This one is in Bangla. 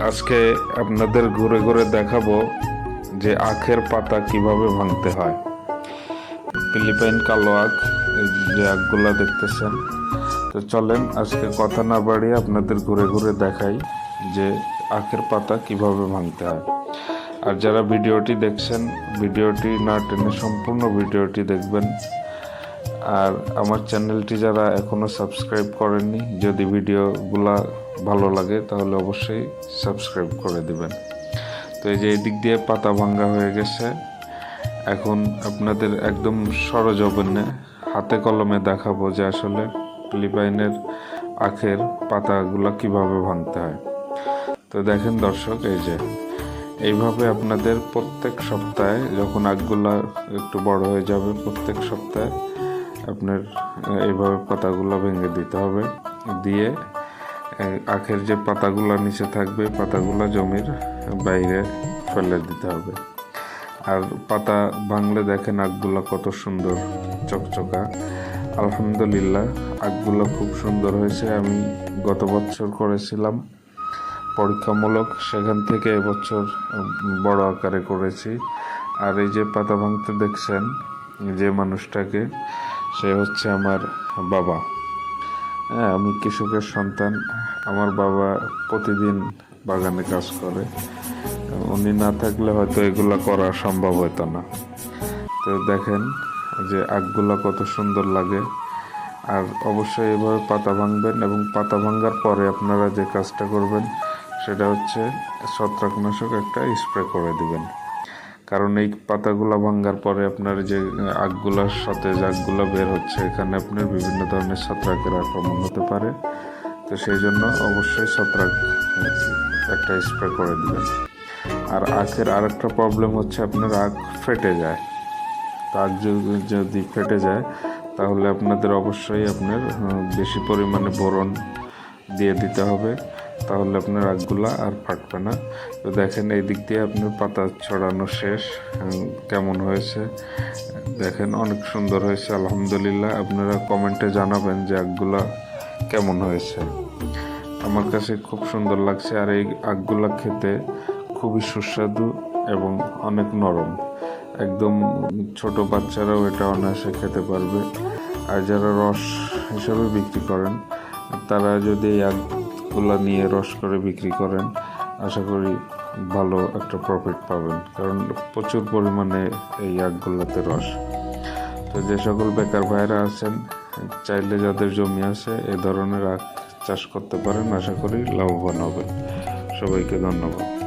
আজকে আপনাদের ঘুরে ঘুরে দেখাবো যে আখের পাতা কীভাবে ভাঙতে হয়। ফিলিপাইন কালো আখ যে আখগুলা দেখতেছেন। তো চলেন আজকে কথা না বাড়িয়ে আপনাদের ঘুরে ঘুরে দেখাই যে আখের পাতা কীভাবে ভাঙতে হয়। আর যারা ভিডিওটি দেখছেন, ভিডিওটি না টেনে সম্পূর্ণ ভিডিওটি দেখবেন। আর আমার চ্যানেলটি যারা এখনও সাবস্ক্রাইব করেননি, যদি ভিডিওগুলা ভালো লাগে, তাহলে অবশ্যই সাবস্ক্রাইব করে দিবেন। তো এই যে এই দিক দিয়ে পাতা ভাঙ্গা হয়ে গেছে। এখন আপনাদের একদম সরজবনে হাতে কলমে দেখাবো যে আসলে ফিলিপাইনের আখের পাতাগুলো কীভাবে ভাঙতে হয়। তো দেখেন দর্শক, এই যে এইভাবে আপনাদের প্রত্যেক সপ্তাহে যখন আখগুলা একটু বড় হয়ে যাবে, প্রত্যেক সপ্তাহে আপনার এইভাবে পাতাগুলো ভেঙে দিতে হবে। দিয়ে আখের যে পাতাগুলো নিচে থাকবে, পাতাগুলো জমির বাইরে ফেলে দিতে হবে। আর পাতা ভাঙলে দেখেন আখগুলো কত সুন্দর চকচকা। আলহামদুলিল্লাহ, আখগুলো খুব সুন্দর হয়েছে। আমি গত বছর করেছিলাম। পরীক্ষামূলক সেখান থেকে এবছর বড় আকারে করেছি। আর এই যে পাতা ভাঙতে দেখছেন, যে মানুষটাকে সে হচ্ছে আমার বাবা। হ্যাঁ আমি কৃষকের সন্তান। আমার বাবা প্রতিদিন বাগানে কাজ করে। উনি না থাকলে হয়তো এগুলো করা সম্ভব হতো না। তো দেখেন যে আখগুলো কত সুন্দর লাগে। আর অবশ্যই এভাবে পাতা ভাঙবেন এবং পাতা ভাঙার পরে আপনারা যে কাজটা করবেন, সেটা হচ্ছে ছত্রাকনাশক একটা স্প্রে করে দিবেন। কারণ এই পাতাগুলো ভাঙার পরে আপনার যে আখগুলোর সাথে যে আখগুলো বের হচ্ছে, এখানে আপনার বিভিন্ন ধরনের ছত্রাকের আক্রমণ হতে পারে। তো সেই জন্য অবশ্যই ছত্রাক একটা স্প্রে করে দেবেন। আর আখের আরেকটা প্রবলেম হচ্ছে আপনার আখ ফেটে যায়। তো আখ যদি যদি ফেটে যায়, তাহলে আপনাদের অবশ্যই আপনার বেশি পরিমাণে বোরন দিয়ে দিতে হবে। তাহলে আপনার আখগুলা আর ফাটবে না। তো দেখেন এই দিক দিয়ে আপনার পাতা ছড়ানো শেষ কেমন হয়েছে? দেখেন অনেক সুন্দর হয়েছে, আলহামদুলিল্লাহ। আপনারা কমেন্টে জানাবেন যে আখগুলা কেমন হয়েছে। আমার কাছে খুব সুন্দর লাগছে আর এই আখগুলা খেতে খুবই সুস্বাদু এবং অনেক নরম। একদম ছোট বাচ্চারাও এটা অনায়াসে খেতে পারবে। আর যারা রস হিসাবে বিক্রি করেন, তারা যদি এই আখগুলা নিয়ে রস করে বিক্রি করেন, আশা করি ভালো একটা প্রফিট পাবেন। কারণ প্রচুর পরিমাণে এই আখগুলাতে রস। তো যে সকল বেকার ভাইরা আছেন, চাইলে যাদের জমি আছে, এ ধরনের আখ চাষ করতে পারেন, আশা করি লাভবান হবেন। সবাইকে ধন্যবাদ।